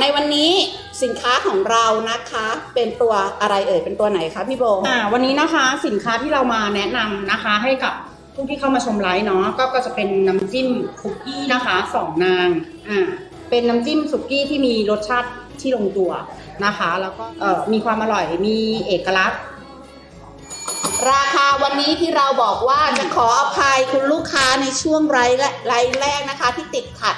ในวันนี้สินค้าของเรานะคะ เป็นตัวอะไรเอ่ยเป็นตัวไหนคะพี่โบอ่าวันนี้นะคะสินค้าที่เรามาแนะนำนะคะให้กับผู้ที่เข้ามาชมไลฟ์เนาะก็ก็จะเป็นน้ำจิ้มสุกี้นะคะสองนางอ่าเป็นน้ำจิ้มสุกี้ที่มีรสชาติที่ลงตัวนะคะ แล้วก็เอ่อมีความอร่อยมีเอกลักษณ์ ราคาวันนี้ที่เราบอกว่าจะขออภัยคุณลูกค้าในช่วงไลฟ์และไลฟ์แรกนะคะ ที่ติดขัด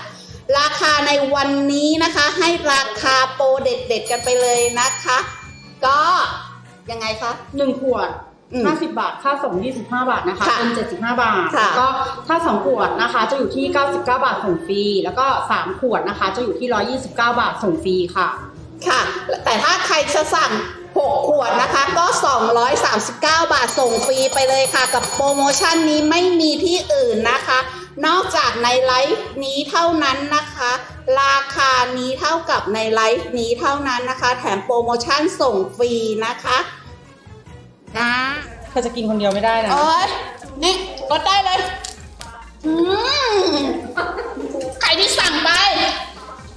ราคาในวันนี้นะคะให้ราคาโปรเด็ดๆกันไปเลยนะคะ ก็ยังไงคะ หนึ่งขวด อืม 50 บาท ค่าส่ง 25 บาทนะคะค่ะเป็น 75 บาท ค่ะ แล้วก็ถ้า 2 ขวดนะคะ จะอยู่ที่ 99 บาทส่งฟรี แล้วก็ 3 ขวดนะคะ จะอยู่ที่ 129 บาทส่งฟรีค่ะ ค่ะ แต่ถ้าใครจะสั่ง 6 ขวดนะคะ ก็ 239 บาทส่งฟรีไปเลยค่ะ กับโปรโมชั่นนี้ไม่มีที่อื่นนะคะ นอกจากในไลฟ์นี้เท่านั้นนะคะ ราคานี้เท่ากับในไลฟ์นี้เท่านั้นนะคะ แถมโปรโมชั่นส่งฟรีนะคะนะเธอจะกินคนเดียวไม่ได้นะโอ้ยนี่กดได้เลยอืมใครที่สั่งไป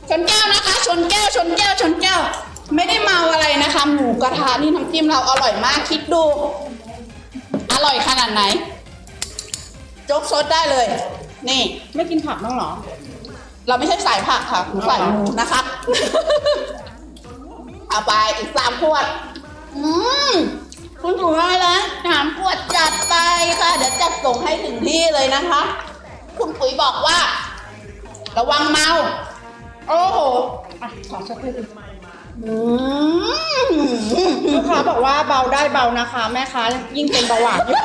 ชนแก้วนะคะ ชนแก้ว ชนแก้ว ชนแก้ว ไม่ได้เมาอะไรนะคะ หมูกระทะนี่น้ำจิ้มเราอร่อยมาก คิดดู อร่อยขนาดไหน จกซดได้เลย นี่ไม่กินผักบ้างเหรอ เราไม่ใช่สายผักค่ะหนูสายหมูนะคะ เอาไปอีกสามขวด อืมคุณถูกให้แล้วสามขวดจัดไปค่ะ เดี๋ยวจัดส่งให้ถึงที่เลยนะคะ คุณปุ๋ยบอกว่า ระวังเมา โอ้โหอะขอชักให้ดูอืมลูกค้าบอกว่าเบาได้เบานะคะ แม่ค้ายิ่งเป็นเบาหวานอยู่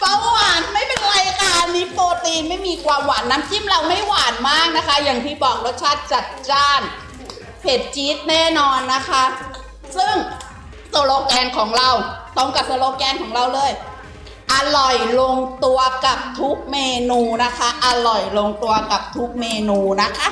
เบาหวานไม่เป็นไรค่ะอันนี้โปรตีนไม่มี ความหวานน้ำจิ้มเราไม่หวานมากนะคะ อย่างที่บอกรสชาติจัดจ้าน เผ็ดจี๊ดแน่นอนนะคะ ซึ่งสโลแกนของเราตรงกับสโลแกนของเราเลย อร่อยลงตัวกับทุกเมนูนะคะ อร่อยลงตัวกับทุกเมนูนะคะ